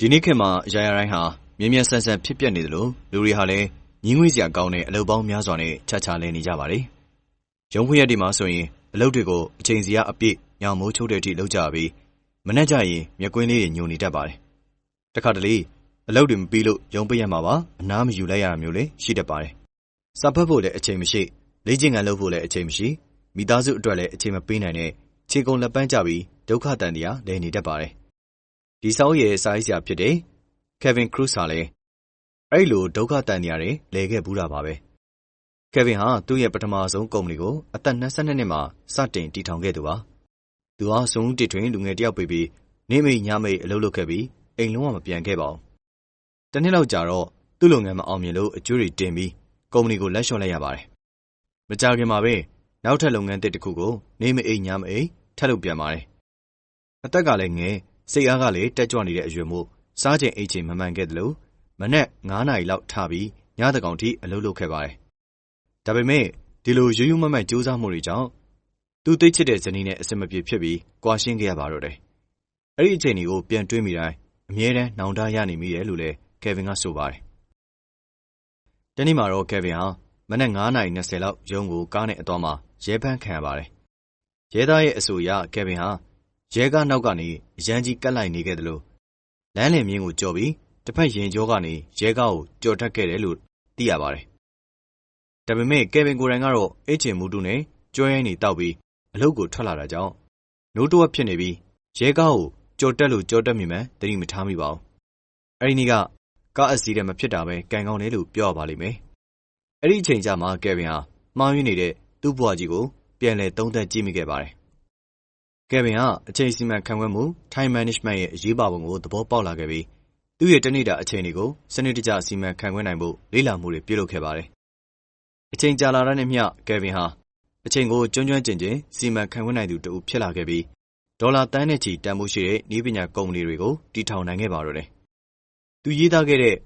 ဒီနေ့ခေတ်မှာ အရာရာတိုင်းဟာ မြင်မြန်ဆန်ဆန် ဖြစ်ပျက်နေသလို လူတွေဟာလည်းငြင်းငွေ့စရာကောင်းတဲ့ အလုပ်ပေါင်းများစွာနဲ့ ချာချာလဲနေကြပါတယ်။ရုံးခွင့်ရက်တွေမှာဆိုရင် အလုပ်တွေကို အချိန်စီကအပြည့်ညောင်မိုးချိုးတဲ့အထိ လုပ်ကြပြီး မနှက်ကြရင် မျက်ကွင်းလေးတွေ ညိုနေတတ်ပါတယ်။တခါတလေ အလုပ်တွေမပြီးလို့ ရုံးပိတ်ရမှာပါ အနားမယူလိုက်ရတာမျိုးလည်း ရှိတတ်ပါတယ်။စာဖတ်ဖို့လည်း အချိန်မရှိ လေ့ကျင့်ခန်းလုပ်ဖို့လည်း အချိန်မရှိ မိသားစုအတွက်လည်း အချိန်မပေးနိုင်တဲ့ ခြေကုန်လက်ပန်းကြပြီး ဒုက္ခတန်တရားလဲနေတတ်ပါတယ်။ ဒီဆောင်းရဲ့စာရေးဆရာဖြစ်တဲ့ Kevin Cruz ဟာလည်း အဲ့လို ဒုက္ခတန်တရားတွေလဲခဲ့ဘူးတာပါပဲ။ Kevin ဟာ သူ့ရဲ့ ပထမဆုံးကုမ္ပဏီကို အသက်22နှစ်မှာ စတင်တည်ထောင်ခဲ့သူပါ။သူဟာစုံဦးတစ်ထွင် လူငယ်တယောက်ပေပြီး နေမိတ်ညမိတ် အလုပ်လုပ်ခဲ့ပြီး အိမ်လုံးဝ မပြန်ခဲ့ပါဘူး။တနှစ်လောက်ကြာတော့ သူ့လုပ်ငန်း မအောင်မြင်လို့ အကျိုးတွေတင်ပြီး ကုမ္ပဏီကို လက်လျှော့လိုက်ရပါတယ်။မကြာခင်မှာပဲ နောက်ထပ်လုပ်ငန်းတစ်ခုကို နေမအိမ်ညမအိမ်ထပ်လုပ်ပြန်ပါတယ်။အသက်ကလည်းငယ် စိတ်အားကလည်းတက်ကြွနေတဲ့အရွယ်မို့စားချိန်အိတ်ချိန်မမှန်ခဲ့သလိုမနက်9နာရီလောက်ထပြီးညတကောင်ထိအလုပ်လုပ်ခဲ့ပါတယ်။ဒါပေမဲ့ဒီလိုရိုးရိုးမမတ်ကြိုးစားမှုတွေကြောင့်သူသိချစ်တဲ့ဇနီးနဲ့အဆင်မပြေဖြစ်ပြီးကွာရှင်းခဲ့ရပါတော့တယ်။အဲ့ဒီအချိန်တွေကိုပြန်တွေးမိတိုင်းအမြဲတမ်းနှောင်တရနေမိတယ်လို့လည်းကယ်ဗင်ကဆိုပါတယ်။တနေ့မှာတော့ကယ်ဗင်ဟာမနက်9:20လောက်ရုံးကိုကားနဲ့အသွားမှာရဲဖမ်းခံရပါတယ်။ရဲသားရဲ့အဆိုအရကယ်ဗင်ဟာ ရဲကားနောက်ကနေ အရန်ကြီးကတ်လိုက်နေခဲ့တယ်လို့လမ်းလင်မြင်းကိုကြော်ပြီးတစ်ဖက်ရင်ကျောကနေ ရဲကားကိုကြော်တက်ခဲ့တယ်လို့ သိရပါတယ်။ဒါပေမဲ့ ကယ်ဗင်ကိုယ်တိုင်ကတော့အိတ်ချင်မူတူနဲ့ ကျွဲရင်းနေတောက်ပြီး အလုပ်ကို ထွက်လာတာကြောင့် နိုးတဝက်ဖြစ်နေပြီး ရဲကားကိုကြော်တက်လို့ကြော်တက်မိမှန်သတိမထားမိပါဘူး။အဲဒီနေ့က ကားအစီးတဲ့မဖြစ်တာပဲ ကံကောင်းတယ်လို့ ပြောရပါလိမ့်မယ်။အဲ့ဒီအချိန်ကျမှ ကယ်ဗင်ဟာ မှားယွင်းနေတဲ့ သူ့ဘဝကြီးကို ပြန်လည်သုံးသပ်ကြည့်မိခဲ့ပါတယ်။ ကယ်ဗင်ဟာ အချိန်စီမံခန့်ခွဲမှု time management ရဲ့ အရေးပါပုံကို သဘောပေါက်လာခဲ့ပြီး သူ့ရဲ့ တနေ့တာ အချိန်တွေကို စနစ်တကျ စီမံခန့်ခွဲနိုင်ဖို့ လေ့လာမှုတွေ ပြုလုပ်ခဲ့ပါတယ်။အချိန်ကြာလာတဲ့မျှကယ်ဗင်ဟာ အချိန်ကို ကျွမ်းကျွမ်းကျင်ကျင် စီမံခန့်ခွဲနိုင်သူတဦး ဖြစ်လာခဲ့ပြီး ဒေါ်လာသန်းနဲ့ချီ တန်ဖိုးရှိတဲ့ နည်းပညာကုမ္ပဏီတွေကို တည်ထောင်နိုင်ခဲ့ပါတော့တယ်။သူရေးသားခဲ့တဲ့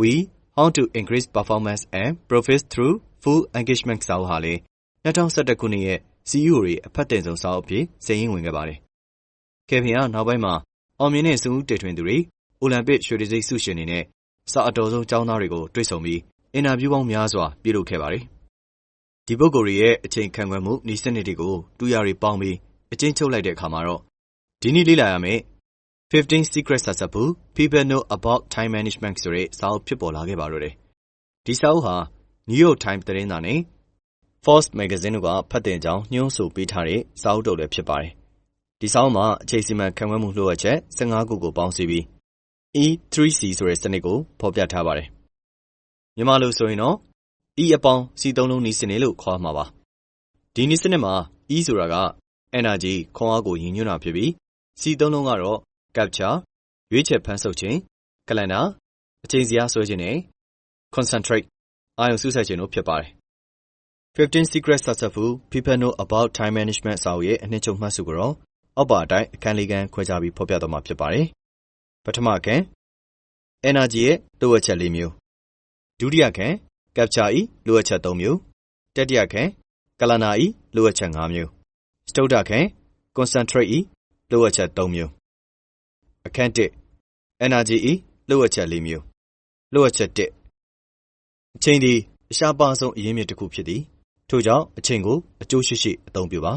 We How to Increase Performance and Profits Through Full Engagement စာအုပ်ဟာလည်း2011ခုနှစ်ရဲ့ CEO တွေအဖတ်တင်ဆုံးစာအုပ်အဖြစ်စာရင်းဝင်ခဲ့ပါတယ်။ကယ်ဗင်ကနောက်ပိုင်းမှာအောင်မြင်တဲ့စုဦးတည်ထွင်သူတွေအိုလံပစ်ရွှေတံဆိပ်ဆုရှင်တွေနဲ့စာအတော်ဆုံးကျောင်းသားတွေကိုတွေ့ဆုံပြီးအင်တာဗျူးပေါင်းများစွာပြုလုပ်ခဲ့ပါတယ်။ဒီပုဂ္ဂိုလ်တွေရဲ့အချိန်ခံခွဲမှုဤစနစ်တွေကိုတူရတွေပေါင်းပြီးအချင်းချုပ်လိုက်တဲ့အခါမှာတော့ဒီနေ့လေ့လာရမယ့်15 Secret Successful People Know About Time Management ဆိုတဲ့စာအုပ်ဖြစ်ပေါ်လာခဲ့ပါတော့တယ်။ဒီစာအုပ်ဟာ New York Times သတင်းစာနဲ့ Forbes Magazine တို့ကဖတ်တင်ကြောင်းညွှန်းဆိုပေးထားတဲ့စာအုပ်တုပ်လည်းဖြစ်ပါတယ်။ဒီစာအုပ်မှာအချိန်စီမံခန့်ခွဲမှုလိုအပ်ချက်15ခုကိုပေါင်းစည်းပြီး E3C ဆိုတဲ့စနစ်ကိုဖော်ပြထားပါတယ်။မြန်မာလိုဆိုရင်တော့ E အပေါင်း C သုံးလုံးနည်းစနစ်လို့ခေါ်မှာပါ။ဒီနည်းစနစ်မှာ E ဆိုတာက energy ခွန်အားကိုရည်ညွှန်းတာဖြစ်ပြီး C သုံးလုံးကတော့ capture ရွေးချယ်ဖန်ဆုပ်ခြင်း calendar အချိန်စီအားဆွဲခြင်းနဲ့ concentrate အာရုံစူးစိုက်ခြင်းတို့ဖြစ်ပါတယ်။ 15 Secret Successful People Know About Time Management စာအုပ်ရဲ့အနှစ်ချုပ်မှတ်စုကိုတော့အောက်ပါအတိုင်းအခန်းလေးခန်းခွဲခြားပြီးဖော်ပြသွားမှာဖြစ်ပါတယ်။ပထမခန်း energy ရဲ့လိုအပ်ချက်၄မျိုးဒုတိယခန်း capture ၏လိုအပ်ချက်၃မျိုးတတိယခန်း calendar ၏လိုအပ်ချက်၅မျိုးစတုတ္ထခန်း concentrate ၏လိုအပ်ချက်၃မျိုးအခန်း1 energy ၏လိုအပ်ချက်၄မျိုးလိုအပ်ချက်1အချိန်ဒီအရှားပါဆုံးအရင်းမြစ်တစ်ခုဖြစ်သည် ထို့ကြောင့်အချိန်ကို အကျိုးရှိရှိ အသုံးပြုပါ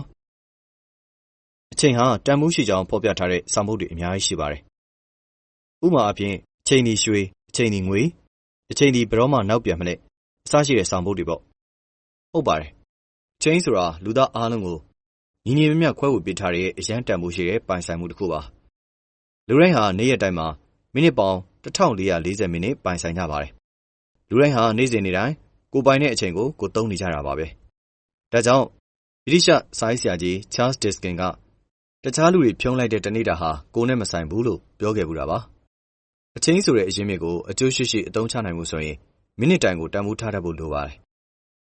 အချိန်ဟာ တန်ဖိုးရှိကြောင်း ဖော်ပြထားတဲ့စာမုပ်တွေ အများကြီးရှိပါတယ် ဥပမာအဖြစ်အချိန်ဒီရွှေ အချိန်ဒီငွေ အချိန်ဒီဘရောမှ နောက်ပြန်မလဲအစရှိတဲ့စာမုပ်တွေပေါ့ ဟုတ်ပါတယ်ချိန်ဆိုတာ လူသားအားလုံးကို ညီညီမျှမျှ ခွဲဝေပေးထားတဲ့ အရန်တန်ဖိုးရှိတဲ့ ပိုင်ဆိုင်မှုတစ်ခုပါ လူတိုင်းဟာ နေ့ရက်တိုင်းမှာ မိနစ်ပေါင်း1440မိနစ် ပိုင်ဆိုင်ကြပါတယ် လူတိုင်းဟာ နေ့စဉ်နေ့တိုင်း ကိုပိုင်တဲ့အချိန်ကို ကိုသုံးနေကြတာပါပဲ ဒါကြောင့် ဗြိတိရှဆိုင်းဆရာကြီး Charles Diskin ကတခြားလူတွေ ဖြုံးလိုက်တဲ့ တနေ့တာဟာ ကိုနဲ့မဆိုင်ဘူးလို့ ပြောခဲ့ဘူးတာပါ အချင်းဆိုတဲ့ အရင်းမြစ်ကို အကျိုးရှိရှိ အသုံးချနိုင်မှုဆိုရင် မိနစ်တိုင်ကို တန်ဖိုးထားတတ်ဖို့ လိုပါတယ်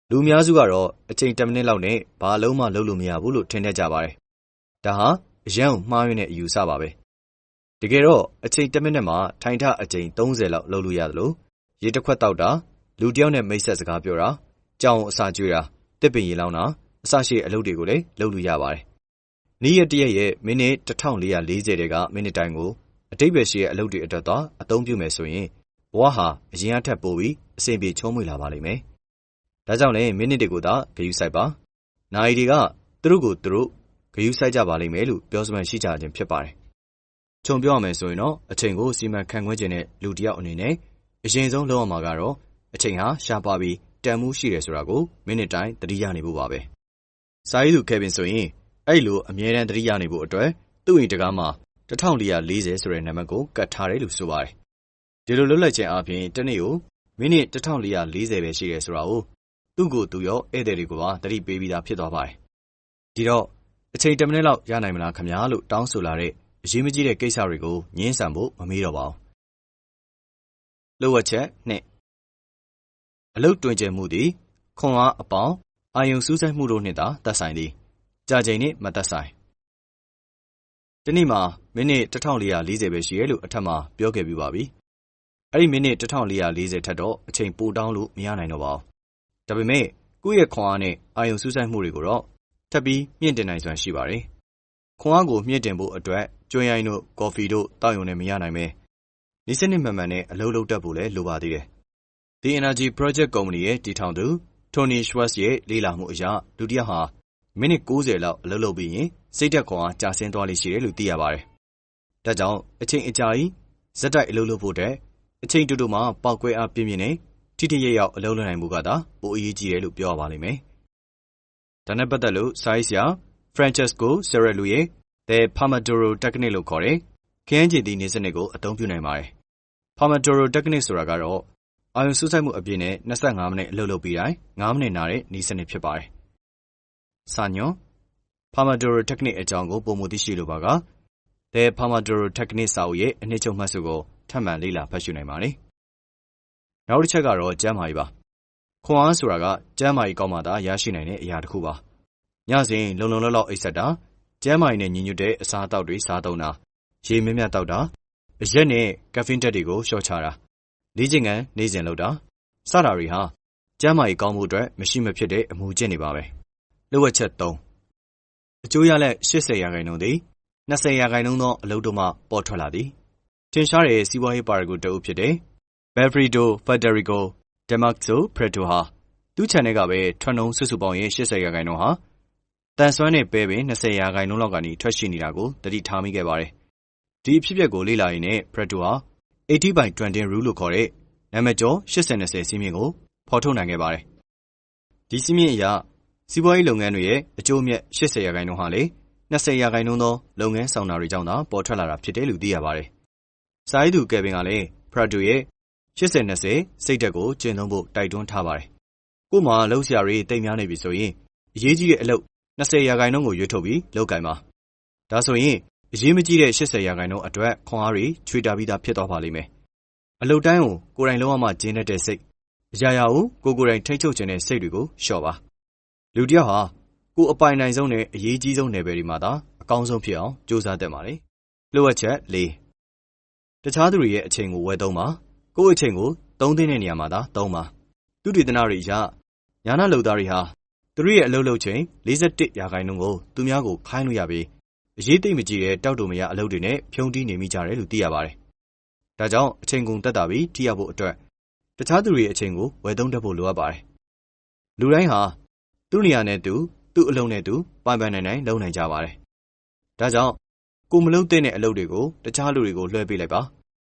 လူများစုကတော့ အချိန်10မိနစ်လောက်နဲ့ ဘာအလုံးမှ လုပ်လို့မရဘူးလို့ ထင်တတ်ကြပါတယ် ဒါဟာ အရန်ကိုမှားယွင်းတဲ့ အယူဆပါပဲ တကယ်တော့ အချိန်10မိနစ်မှာ ထိုင်ထအချိန်30လောက် လုပ်လို့ရတယ်လို့ရေတစ်ခွက်တောက်တာ လူတယောက်နဲ့ မိတ်ဆက်စကားပြောတာ ကြောင်အစာကျွေးတာ တစ်ပင်ရေလောင်းတာအစရှိအလုပ်တွေကိုလည်းလုပ်လို့ရပါတယ်။နေ့ရက်တရက်ရဲ့မိနစ်1440တဲကမိနစ်တိုင်းကိုအတိတ်ပဲရှိတဲ့အလုပ်တွေအတွက်သာအသုံးပြုမယ်ဆိုရင်ဘဝဟာအရင်အထက်ပိုပြီးအဆင်ပြေချုံးမွေလာပါလိမ့်မယ်။ဒါကြောင့်လည်းမိနစ်တွေကိုသာဂရုစိုက်ပါ။နာရီတွေကသူတို့ကိုသူတို့ဂရုစိုက်ကြပါလိမ့်မယ်လို့ပြောစမှန်ရှိကြခြင်းဖြစ်ပါတယ်။ခြုံပြောရမယ်ဆိုရင်တော့အချိန်ကိုစီမံခန့်ခွဲခြင်းတဲ့လူတစ်ယောက်အနေနဲ့အရင်ဆုံးလုပ်ရမှာကတော့အချိန်ဟာရှားပါပြီး တန်မှုရှိတယ်ဆိုတာကိုမိနစ်တိုင်းသတိရနေဖို့ပါပဲ။စာရေးသူကေဗင်ဆိုရင်အဲ့လိုအမြဲတမ်းသတိရနေဖို့အတွက်သူ့အိမ်တကားမှာ1440ဆိုတဲ့နံပါတ်ကိုကတ်ထားတယ်လို့ဆိုပါတယ်။ဒီလိုလွတ်လပ်ခြင်းအပြင်တစ်နေ့ကိုမိနစ်1440ပဲရှိတယ်ဆိုတာကိုသူ့ကိုယ်သူရောဧည့်သည်တွေကိုပါသတိပေးပြီးသားဖြစ်သွားပါတယ်။ဒီတော့အချိန်10မိနစ်လောက်ရနိုင်မလားခင်ဗျာလို့တောင်းဆိုလာတဲ့အရေးမကြီးတဲ့ကိစ္စတွေကိုငင်းဆန်ဖို့မမေးတော့ပါဘူး။လိုဝက်ချက်2 အလုတ်တွင်ကျမှုသည် ခွန်အားအပေါင်းအာယုံစူးစိုက်မှုတို့နှင့်သာသက်ဆိုင်သည်။ကြာချိန်နှင့်မသက်ဆိုင်။ဒီနေ့မှာမိနစ်1440ပဲရှိရဲလို့အထက်မှာပြောခဲ့ပြီးပါပြီ။အဲ့ဒီမိနစ်1440ထက်တော့အချိန်ပိုတောင်းလို့မရနိုင်တော့ပါဘူး။ဒါပေမဲ့ကိုယ့်ရဲ့ခွန်အားနဲ့အာယုံစူးစိုက်မှုတွေကိုတော့ထပ်ပြီးမြင့်တင်နိုင်စွမ်းရှိပါတယ်။ခွန်အားကိုမြင့်တင်ဖို့အတွက်ကျွမ်းရိုင်းတို့ကော်ဖီတို့တောက်ရုံနဲ့မရနိုင်ပဲ။ဤစနစ်မှန်မှန်နဲ့အလုပ်လုပ်တတ်ဖို့လည်းလိုပါသေးတယ်။ The Energy Project Company ရဲ့ တည်ထောင်သူ Tony Schwartz ရဲ့ လေ့လာမှုအရ လူတစ်ယောက်ဟာ မိနစ်90လောက် အလုပ်လုပ်ပြီးရင် စိတ်ဓာတ်ခွန်အား ကျဆင်းသွားလိမ့်ရှိတယ်လို့ သိရပါတယ်။ဒါကြောင့် အချိန်အကြာကြီးဇက်တိုက် အလုပ်လုပ်ဖို့တဲ့အချိန်တူတူမှာ ပောက်ကွဲအားပြင်းပြင်းနဲ့ ထိထိရရောက် အလုပ်လုပ်နိုင်မှုကသာ ပိုအရေးကြီးတယ်လို့ ပြောရပါလိမ့်မယ်။ဒါနဲ့ပတ်သက်လို့ စာရေးဆရာ Francesco Serrello ရဲ့ The Pomodoro Technique လို့ခေါ်တဲ့ ခရမ်းချေတီနေစနစ်ကို အသုံးပြုနိုင်ပါတယ်။ Pomodoro Technique ဆိုတာကတော့ အာရုံစူးစိုက်မှုအပြည့်နဲ့25မိနစ်အလုပ်လုပ်ပြီးတိုင်း9မိနစ်နာတဲ့နေစနစ် ဖြစ်ပါတယ်။စာညွန် Pomodoro Technique အကြောင်းကိုပုံမသိရှိလိုပါက The Pomodoro Technique စာအုပ်ရဲ့ အနှစ်ချုပ်မှတ်စုကို ထပ်မံလေ့လာဖတ်ရှုနိုင်ပါတယ်။နောက်တစ်ချက်ကတော့ ကျန်းမာရေးပါ။ခွန်အားဆိုတာက ကျန်းမာရေးကောင်းမှသာ ရရှိနိုင်တဲ့အရာတစ်ခုပါ။ညစဉ် လုံလုံလောက်လောက် အိပ်စက်တာ ကျန်းမာရေးနဲ့ ညီညွတ်တဲ့ အစားအသောက်တွေ စားသုံးတာ ရေမြမြတောက်တာ အရက်နဲ့ကက်ဖင်းတက်တွေကို လျှော့ချတာ လေ့ကျင့်ခန်းနေ့စဉ်လုပ်တာစတာတွေဟာကျန်းမာရေးကောင်းမှုအတွက်မရှိမဖြစ်တဲ့အမူအကျင့်တွေပါပဲ။လိုအပ်ချက်3အကျိုးရလက်80ရာခိုင်နှုန်းသည်20ရာခိုင်နှုန်းသောအလုပ်တို့မှပေါ်ထွက်လာသည်။ထင်ရှားတဲ့စီးပွားရေးပါရဂူတအုပ်ဖြစ်တဲ့ Belfrido Federico Demaxo Preto ဟာသူ့ channel ကပဲထွက်နှုန်းစုစုပေါင်းရဲ့80ရာခိုင်နှုန်းဟာတန်ဆွမ်းတဲ့ပဲပင်20ရာခိုင်နှုန်းလောက်ကနေထွက်ရှိနေတာကိုသတိထားမိခဲ့ပါတယ်။ဒီအဖြစ်အပျက်ကိုလေ့လာရင်းနဲ့ Preto ဟာ 80 by 20 rule လို့ခေါ်တဲ့နာမည်ကျော်80-20စည်းမျဉ်းကိုဖော်ထုတ်နိုင်ခဲ့ပါတယ်။ဒီစည်းမျဉ်းအရစီးပွားရေးလုပ်ငန်းတွေရဲ့အကျိုးအမြတ်80ရာခိုင်နှုန်းဟာလေ20ရာခိုင်နှုန်းသောလုပ်ငန်းဆောင်တာတွေကြောင့်သာပေါ်ထွက်လာတာဖြစ်တယ်လို့သိရပါတယ်။စာရေးသူကယ်ဗင်ကလည်း Prado ရဲ့80-20စိတ်ဓာတ်ကိုကျင့်သုံးဖို့တိုက်တွန်းထားပါတယ်။ကို့မှာလှုပ်ရှားတွေတိတ်များနေပြီဆိုရင်အရေးကြီးတဲ့အလုပ်20ရာခိုင်နှုန်းကိုရွေးထုတ်ပြီးလုပ်ကင်ပါ။ဒါဆိုရင် အရေးမကြီးတဲ့80ရာခိုင်နှုန်းအတွက် ခွန်အားတွေ ချွေတာပြီးသား ဖြစ်သွားပါလိမ့်မယ်။အလုတ်တိုင်းကို ကိုယ်တိုင်လုံးဝမှ ကျင်းတဲ့စိတ် အရာရာကို ကိုကိုယ်တိုင် ထိတ်ချုပ်ခြင်းတဲ့ စိတ်တွေကို လျှော့ပါ။လူတစ်ယောက်ဟာ ကိုယ်အပိုင်နိုင်ဆုံးနဲ့ အရေးကြီးဆုံး နယ်ပယ်တွေမှာသာ အကောင်းဆုံးဖြစ်အောင် ကြိုးစားတတ်ပါလေ။လိုအပ်ချက် ၄ တခြားသူတွေရဲ့ အချိန်ကိုဝယ်သုံးပါ။ကိုယ့်အချိန်ကို သုံးသင့်တဲ့နေရာမှာသာ သုံးပါ။သူတေသနတွေအရ ညာနာလူသားတွေဟာ သူတို့ရဲ့ အလုပ်လုပ်ချိန်41ရာခိုင်နှုန်းကို သူများကို ခိုင်းလို့ရပြီး အရေးသိမ့်မကြည့်တဲ့ တောက်တူမရ အလုပ်တွေနဲ့ ဖြုံးတီးနေမိကြတယ်လို့ သိရပါတယ်။ဒါကြောင့် အချိန်ကုန်တက်တာပြီး ထိရောက်ဖို့အတွက် တခြားသူတွေရဲ့အချိန်ကို ဝယ်သုံးတတ်ဖို့ လိုအပ်ပါတယ်။လူတိုင်းဟာ သူ့နေရာနဲ့သူ သူ့အလုပ်နဲ့သူ ပိုင်ပိုင်နိုင်နိုင် လုပ်နိုင်ကြပါတယ်။ဒါကြောင့် ကိုမလုပ်တဲ့ အလုပ်တွေကို တခြားလူတွေကို လွှဲပေးလိုက်ပါ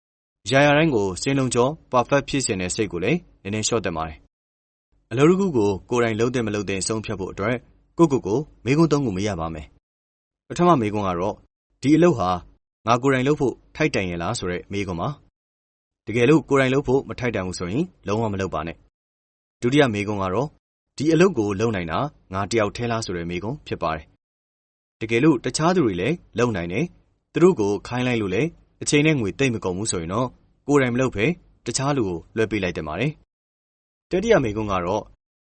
။ရာရာတိုင်းကို စင်လုံးကျော် perfect ဖြစ်စေတဲ့ စိတ်ကိုလည်း နည်းနည်းလျှော့တက်ပါတယ်။အလုပ်တစ်ခုကို ကိုယ်တိုင်လုပ်တဲ့မလုပ်တဲ့အဆုံးဖြတ်ဖို့အတွက် ကိုကိုကိုမိကုန်းသုံးခုမရပါမယ်။ ပထမမိကုန်းကတော့ ဒီအလုပ်ဟာ ငါကိုယ်တိုင်လုပ်ဖို့ ထိုက်တန်ရဲ့လားဆိုတဲ့မိကုန်းပါ။တကယ်လို့ ကိုယ်တိုင်လုပ်ဖို့ မထိုက်တန်ဘူးဆိုရင် လုံးဝမလုပ်ပါနဲ့။ဒုတိယမိကုန်းကတော့ ဒီအလုပ်ကို လုပ်နိုင်တာ ငါတယောက်ထဲလားဆိုတဲ့မိကုန်း ဖြစ်ပါတယ်။တကယ်လို့ တခြားသူတွေလည်း လုပ်နိုင်တယ်။သူတို့ကို ခိုင်းလိုက်လို့လည်း အချိန်နဲ့ငွေတိတ်မကုန်ဘူးဆိုရင်တော့ ကိုယ်တိုင်မလုပ်ဖဲတခြားလူကို လွှဲပေးလိုက်တယ်ပါတယ်။တတိယမိကုန်းကတော့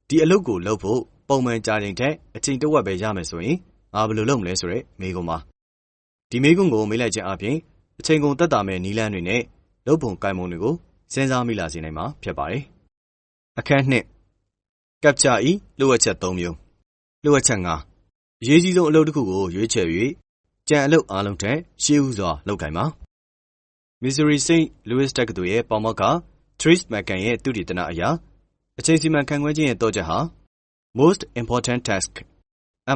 ဒီအလုပ်ကိုလုပ်ဖို့ ပုံမှန်ကြာချိန်ထက် အချိန်တဝက်ပဲ ရမယ်ဆိုရင် ငါဘယ်လိုလုပ်မလဲဆိုတဲ့မိကုန်းပါ။ဒီမိကုန်းကိုမေးလိုက်ခြင်းအပြင်အချိန်ကုန်တက်တာမဲ့နီလန်းတွေနဲ့လုပ်ပုံကိုင်ပုံတွေကိုစဉ်းစားမိလာစေနိုင်မှာဖြစ်ပါတယ်။အခန်းနှစ်ကပ်ချာဤလိုအပ်ချက်၃မျိုးလိုအပ်ချက်၅အရေးကြီးဆုံးအလုပ်တစ်ခုကိုရွေးချယ်၍ကြံအလုပ်အားလုံးထက်ရှေးဥစွာလုပ်ကင်ပါ Missouri St. Louis တက္ကသိုလ်ရဲ့ပေါမောက္ခ Trace McCann ရဲ့သုတေသနအရအချိန်စီမံခန့်ခွဲခြင်းရဲ့တော့ချက်ဟာ most important task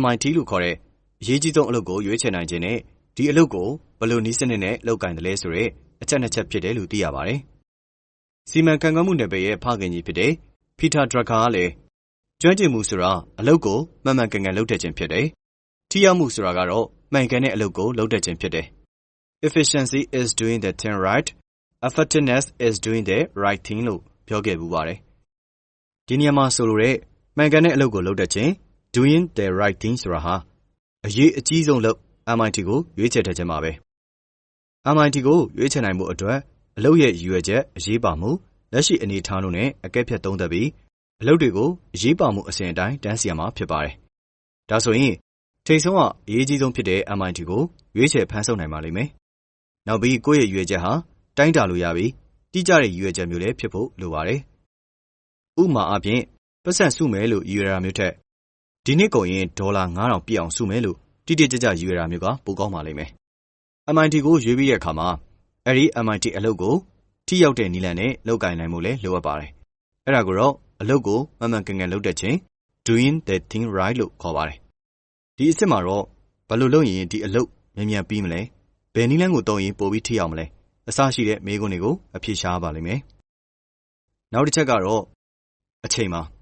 MIT လို့ခေါ်တဲ့ အရေးကြီးဆုံးအလုပ်ကို ရွေးချယ်နိုင်ခြင်းနဲ့ ဒီအလုပ်ကို ဘယ်လိုနည်းစနစ်နဲ့ လုပ်ကိုင်တယ်လဲဆိုတဲ့ အချက်နှစ်ချက်ဖြစ်တယ်လို့ သိရပါတယ်။စီမံခန့်ခွဲမှုနယ်ပယ်ရဲ့ ဖခင်ကြီးဖြစ်တဲ့ Peter Drucker ကလည်း ကျွမ်းကျင်မှုဆိုတာ အလုပ်ကို မှန်မှန်ကန်ကန် လုပ်တတ်ခြင်းဖြစ်တယ်။ထိရောက်မှုဆိုတာကတော့ မှန်ကန်တဲ့အလုပ်ကို လုပ်တတ်ခြင်းဖြစ်တယ်။ Efficiency is doing the thing right. Effectiveness is doing the right thing လို့ ပြောခဲ့ပူပါတယ်။ဒီနေရာမှာ ဆိုလိုတဲ့ မှန်ကန်တဲ့အလုပ်ကို လုပ်တတ်ခြင်း doing the right thing ဆိုတာဟာ အရေးအကြီးဆုံးလုပ် MIT ကိုရွေးချယ်တတ်ခြင်းပါပဲ။ MIT ကိုရွေးချယ်နိုင်မှုအတွက် အလုပ်ရဲ့ရည်ရွယ်ချက် အရေးပါမှု လက်ရှိအနေအထားတို့နဲ့ အကဲဖြတ်သုံးသပ်ပြီး အလုပ်တွေကို အရေးပါမှုအစဉ်အတိုင်း တန်းစီရမှာဖြစ်ပါတယ်။ဒါဆိုရင် ထိတ်ဆုံးက အရေးကြီးဆုံးဖြစ်တဲ့ MIT ကို ရွေးချယ်ဖန်ဆုပ်နိုင်ပါလိမ့်မယ်။နောက်ပြီး ကိုယ့်ရဲ့ရည်ရွယ်ချက်ဟာ တိုင်းတာလို့ရပြီး တိကျတဲ့ရည်ရွယ်ချက်မျိုးလည်းဖြစ်ဖို့လိုပါတယ်။ဥပမာအားဖြင့်ပတ်စံစုမယ်လို့ ရည်ရွယ်တာမျိုးထက် ဒီနှစ်ကုန်ရင်ဒေါ်လာ9000ပြည့်အောင်စုမယ်လို့တိတိကျကျရည်ရွယ်တာမျိုးကပိုကောင်းပါလိမ့်မယ်။ MIT ကိုရွေးပြီးတဲ့အခါမှာအဲ့ဒီ MIT အလုပ်ကိုထိရောက်တဲ့နည်းလမ်းနဲ့လုပ်ကိုင်နိုင်မှုလည်းလိုအပ်ပါတယ်။အဲ့ဒါကိုတော့အလုပ်ကိုမှန်မှန်ကန်ကန်လုပ်တတ်ခြင်း doing the thing right လို့ခေါ်ပါတယ်။ဒီအစ်စ်မှာတော့ဘယ်လိုလုပ်ရင်ဒီအလုပ်မြန်မြန်ပြီးမလဲ။ဘယ်နည်းလမ်းကိုသုံးရင်ပိုပြီးထိရောက်မလဲ။အစရှိတဲ့မေးခွန်းတွေကိုအဖြေရှားပါလိမ့်မယ်။နောက်တစ်ချက်ကတော့အချိန်ပါ။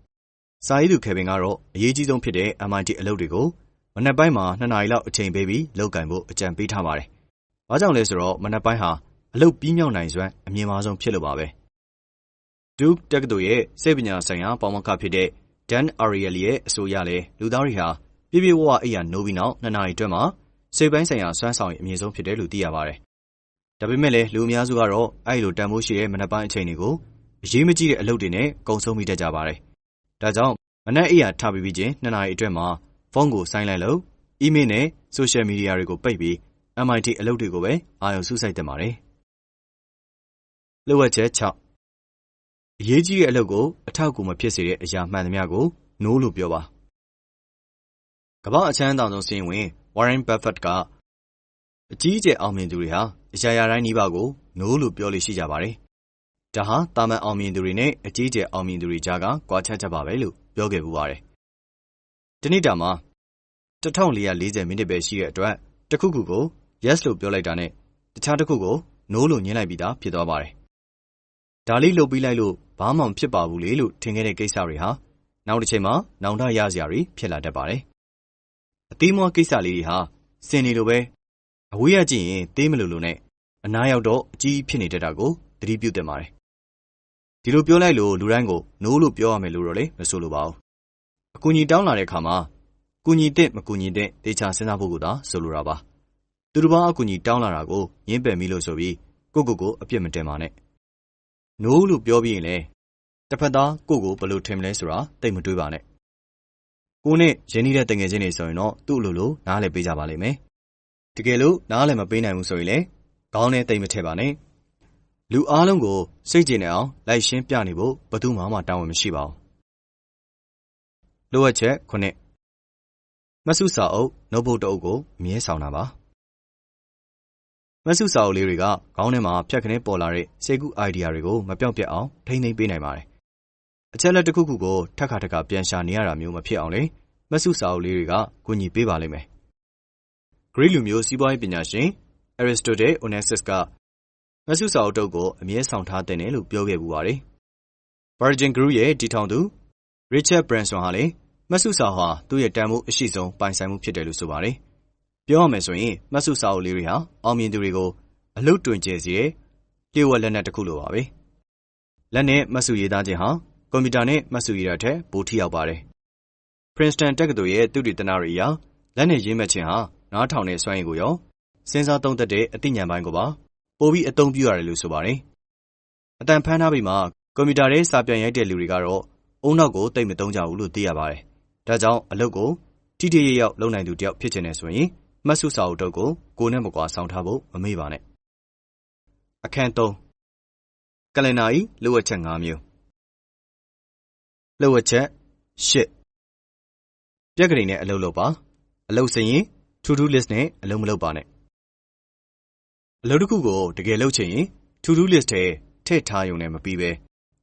စာရေးသူခေဗင်ကတော့ အရေးကြီးဆုံးဖြစ်တဲ့ MIT အလုပ်တွေကို မနက်ပိုင်းမှာ2နာရီလောက် အချိန်ပေးပြီး လုပ်ကင်ဖို့ အကြံပေးထားပါတယ်။ဘာကြောင့်လဲဆိုတော့ မနက်ပိုင်းဟာ အလုပ်ပြီးမြောက်နိုင်စွမ်း အမြင့်မားဆုံးဖြစ်လို့ပါပဲ။ Duke တက္ကသိုလ်ရဲ့ စိတ်ပညာဆိုင်ရာပေါမောက္ခဖြစ်တဲ့ Dan Ariely ရဲ့ အဆိုအရလဲလူသားတွေဟာ ပြည့်ပြည့်ဝဝ အိပ်ယာနိုးပြီးနောက်2နာရီအတွင်းမှာ စိတ်ပိုင်းဆိုင်ရာ စွမ်းဆောင်ရည် အမြင့်ဆုံးဖြစ်တယ်လို့ သိရပါတယ်။ဒါပေမဲ့လည်း လူအများစုကတော့ အဲ့လို တန်ဖိုးရှိတဲ့ မနက်ပိုင်းအချိန်တွေကို အရေးမကြီးတဲ့ အလုပ်တွေနဲ့ ကုန်ဆုံးမိတတ်ကြပါတယ်။ ဒါကြောင့်မနက်အိပ်ယာထပြီးပြီးချင်း2နာရီအတွင်းမှာဖုန်းကိုဆိုင်းလိုက်လို့အီးမေးလ်နဲ့ဆိုရှယ်မီဒီယာတွေကိုပိတ်ပြီး MIT အလုပ်တွေကိုပဲအာရုံစူးစိုက်တင်ပါတယ်။လိုအပ်ချက်6အရေးကြီးတဲ့အလုပ်ကိုအထောက်အကူမဖြစ်စေတဲ့အရာမှန်သမျှကို no လို့ပြောပါ။ကမ္ဘာအချမ်းသာဆုံးစီးရင်ဝင် Warren Buffett ကအကြီးအကျယ်အောင်မြင်သူတွေဟာအရာရာတိုင်းနှိပါကို no လို့ပြောလို့ရှိကြပါတယ်။ ဒါဟာတာမန်အောင်မြင်သူတွေနဲ့ အကြီးအကျယ် အောင်မြင်သူတွေကြားက ကွာခြားချက်ပါပဲလို့ ပြောခဲ့ပူပါတယ်။ဒီနေ့တာမှာ1440မိနစ်ပဲရှိတဲ့အတွက်တစ်ခုခုကို yes လို့ ပြောလိုက်တာနဲ့ တခြားတစ်ခုကို no လို့ညှင်းလိုက်ပြီးသား ဖြစ်သွားပါတယ်။ဒါလေးလုပ်ပြီးလိုက်လို့ ဘာမှမဖြစ်ပါဘူးလေလို့ ထင်ခဲ့တဲ့ကိစ္စတွေဟာ နောက်တစ်ချိန်မှာ နောင်တရစရာတွေ ဖြစ်လာတတ်ပါတယ်။အသေးမွှား ကိစ္စလေးတွေဟာ စင်နေလိုပဲ အဝေးရကြည့်ရင် သေးမလို့လို့နဲ့ အနားရောက်တော့အကြီး ဖြစ်နေတတ်တာကို သတိပြုသင့်ပါတယ်။ ဒီလိုပြောလိုက်လို့လူတိုင်းကို no လို့ပြောရမယ်လို့တော့လေမဆိုလိုပါဘူး။အကူအညီတောင်းလာတဲ့အခါမှာကူညီတဲ့မကူညီတဲ့တေချာစဉ်းစားဖို့ကိုသာဆိုလိုတာပါ။သူတစ်ပါးအကူအညီတောင်းလာတာကိုငင်းပယ်မိလို့ဆိုပြီးကိုကိုကိုအပြစ်မတင်ပါနဲ့။ no လို့ပြောပြီးရင်လည်းတစ်ဖက်သားကိုကိုဘယ်လိုထင်မလဲဆိုတာသိမတွေးပါနဲ့။ကိုနဲ့ရင်းနှီးတဲ့တငယ်ချင်းတွေဆိုရင်တော့သူ့လိုလိုနားလည်ပေးကြပါလိမ့်မယ်။တကယ်လို့နားလည်မပေးနိုင်ဘူးဆိုရင်လည်းခေါင်းနဲ့တိတ်မထည့်ပါနဲ့။ လူအားလုံးကို စိတ်ကြည်နေအောင် လိုက်ရှင်းပြနေဖို့ ဘယ်သူမှမတာဝန်မရှိပါဘူး။လိုအပ်ချက်ခုနှစ်မဆုစာအုပ်နှုတ်ဘုတ်တအုပ်ကို အမြဲဆောင်တာပါမဆုစာအုပ်လေးတွေက ခေါင်းထဲမှာ ဖြတ်ခနဲပေါ်လာတဲ့စေကူအိုင်ဒီယာတွေကို မပြောက်ပြက်အောင် ထိမ့်သိမ့်ပေးနိုင်ပါတယ် အချက်လက်တစ်ခုခုကို ထပ်ခါထပ်ခါ ပြန်ရှာနေရတာမျိုး မဖြစ်အောင်လေမဆုစာအုပ်လေးတွေက ကူညီပေးပါလိမ့်မယ် ဂရိလူမျိုး စီးပွားရေးပညာရှင် Aristotle Onassis က မဆုစာအုပ်တုပ်ကိုအမြဲဆောင်ထားတဲ့တယ်လို့ပြောခဲ့ပူပါတယ် Virgin Group ရဲ့တည်ထောင်သူ Richard Branson ဟာလည်းမှတ်စုစာဟာသူ့ရဲ့တန်ဖိုးအရှိဆုံးပိုင်ဆိုင်မှုဖြစ်တယ်လို့ဆိုပါတယ်။ပြောရမယ်ဆိုရင်မှတ်စုစာအုပ်လေးတွေဟာအောင်မြင်သူတွေကိုအလုတ်တွင်ကျဲစီတဲ့လျှို့ဝှက်လက်နက်တစ်ခုလိုပါပဲ။လက်နဲ့မှတ်စုရေးသားခြင်းဟာကွန်ပျူတာနဲ့မှတ်စုရေးတာထက်ပိုထိရောက်ပါတယ်။ Princeton တက္ကသိုလ်ရဲ့သုတေသနတွေအရလက်နဲ့ရေးမှတ်ခြင်းဟာနားထောင်တဲ့စွမ်းရည်ကိုရောစဉ်းစားသုံးသပ်တဲ့အသိဉာဏ်ပိုင်းကိုပါ ပိုပြီး အသုံးပြုရတယ်လို့ ဆိုပါတယ်။အတန်ဖမ်းထားပြီးမှကွန်ပျူတာထဲ စာပြန်ရိုက်တဲ့လူတွေကတော့အုံနောက်ကိုတိတ်မသုံးကြဘူးလို့ သိရပါတယ်။ဒါကြောင့် အလုပ်ကို ထိထိရောက်ရောက် လုပ်နိုင်သူတယောက် ဖြစ်ချင်တယ်ဆိုရင်မှတ်စု စာအုပ်တုပ်ကို ကိုယ်နဲ့မကွာ ဆောင်ထားဖို့ မမေ့ပါနဲ့ အခန်း3ကလင်နာဤလိုအပ်ချက်5မျိုးလိုအပ်ချက်8ပြက်ကလေးနဲ့ အလုပ်လုပ်ပါ အလုပ်စရင် to do list နဲ့ အလုပ်မလုပ်ပါနဲ့ အလုပ်တစ်ခုကိုတကယ်လုပ်ချင်ရင် to do list ထဲထည့်ထားရုံနဲ့မပြီးပဲ